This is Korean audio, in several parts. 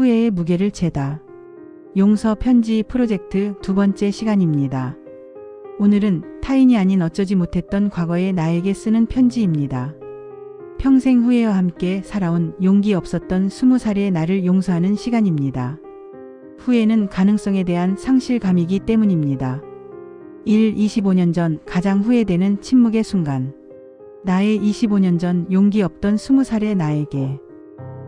후회의 무게를 재다. 용서 편지 프로젝트 두 번째 시간입니다. 오늘은 타인이 아닌 어쩌지 못했던 과거의 나에게 쓰는 편지입니다. 평생 후회와 함께 살아온 용기 없었던 스무 살의 나를 용서하는 시간입니다. 후회는 가능성에 대한 상실감이기 때문입니다. 1. 25년 전 가장 후회되는 침묵의 순간. 나의 25년 전 용기 없던 20살의 나에게.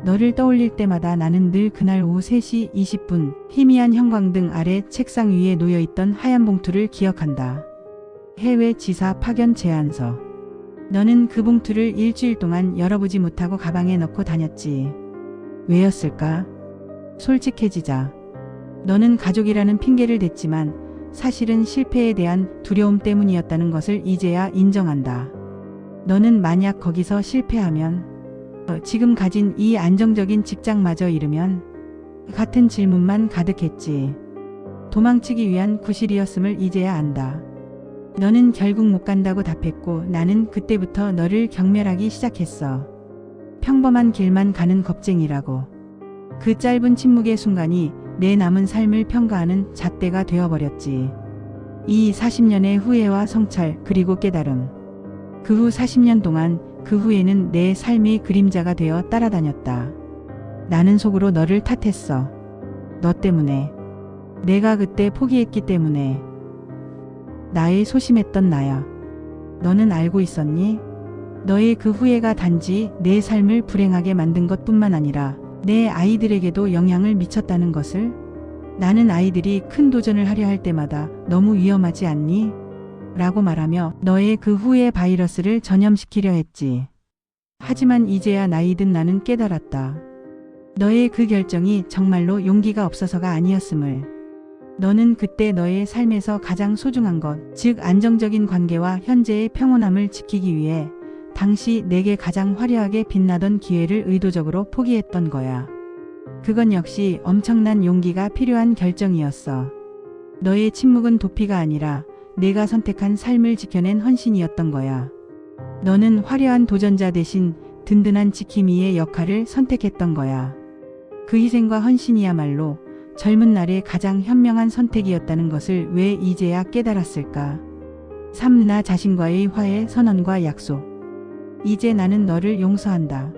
너를 떠올릴 때마다 나는 늘 그날 오후 3시 20분 희미한 형광등 아래 책상 위에 놓여있던 하얀 봉투를 기억한다. 해외 지사 파견 제안서. 너는 그 봉투를 일주일 동안 열어보지 못하고 가방에 넣고 다녔지. 왜였을까? 솔직해지자. 너는 가족이라는 핑계를 댔지만 사실은 실패에 대한 두려움 때문이었다는 것을 이제야 인정한다. 너는 만약 거기서 실패하면 어, 지금 가진 이 안정적인 직장마저 잃으면 같은 질문만 가득했지. 도망치기 위한 구실이었음을 이제야 안다. 너는 결국 못 간다고 답했고 나는 그때부터 너를 경멸하기 시작했어. 평범한 길만 가는 겁쟁이라고. 그 짧은 침묵의 순간이 내 남은 삶을 평가하는 잣대가 되어버렸지. 이 40년의 후회와 성찰 그리고 깨달음. 그 후 40년 동안 그 후에는 내 삶의 그림자가 되어 따라다녔다. 나는 속으로 너를 탓했어. 너 때문에. 내가 그때 포기했기 때문에. 나의 소심했던 나야. 너는 알고 있었니? 너의 그 후회가 단지 내 삶을 불행하게 만든 것 뿐만 아니라 내 아이들에게도 영향을 미쳤다는 것을? 나는 아이들이 큰 도전을 하려 할 때마다 너무 위험하지 않니? 라고 말하며 너의 그 후회 바이러스를 전염시키려 했지. 하지만 이제야 나이 든 나는 깨달았다. 너의 그 결정이 정말로 용기가 없어서가 아니었음을. 너는 그때 너의 삶에서 가장 소중한 것, 즉 안정적인 관계와 현재의 평온함을 지키기 위해 당시 내게 가장 화려하게 빛나던 기회를 의도적으로 포기했던 거야. 그건 역시 엄청난 용기가 필요한 결정이었어. 너의 침묵은 도피가 아니라 내가 선택한 삶을 지켜낸 헌신이었던 거야. 너는 화려한 도전자 대신 든든한 지킴이의 역할을 선택했던 거야. 그 희생과 헌신이야말로 젊은 날의 가장 현명한 선택이었다는 것을 왜 이제야 깨달았을까? 3. 나 자신과의 화해 선언과 약속. 이제 나는 너를 용서한다.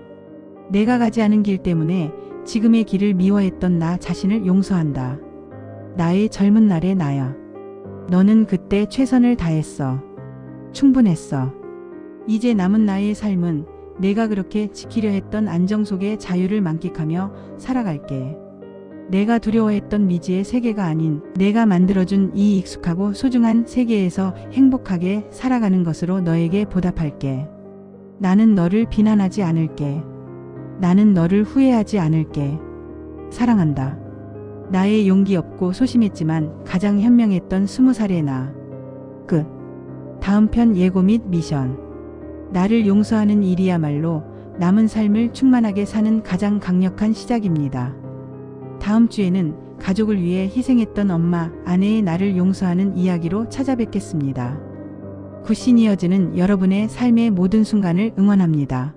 내가 가지 않은 길 때문에 지금의 길을 미워했던 나 자신을 용서한다. 나의 젊은 날의 나야. 너는 그때 최선을 다했어. 충분했어. 이제 남은 나의 삶은 내가 그렇게 지키려 했던 안정 속의 자유를 만끽하며 살아갈게. 내가 두려워했던 미지의 세계가 아닌 내가 만들어준 이 익숙하고 소중한 세계에서 행복하게 살아가는 것으로 너에게 보답할게. 나는 너를 비난하지 않을게. 나는 너를 후회하지 않을게. 사랑한다. 나의 용기 없고 소심했지만 가장 현명했던 스무 살의 나. 끝. 다음 편 예고 및 미션. 나를 용서하는 일이야말로 남은 삶을 충만하게 사는 가장 강력한 시작입니다. 다음 주에는 가족을 위해 희생했던 엄마, 아내의 나를 용서하는 이야기로 찾아뵙겠습니다. 굿신이어즈는 여러분의 삶의 모든 순간을 응원합니다.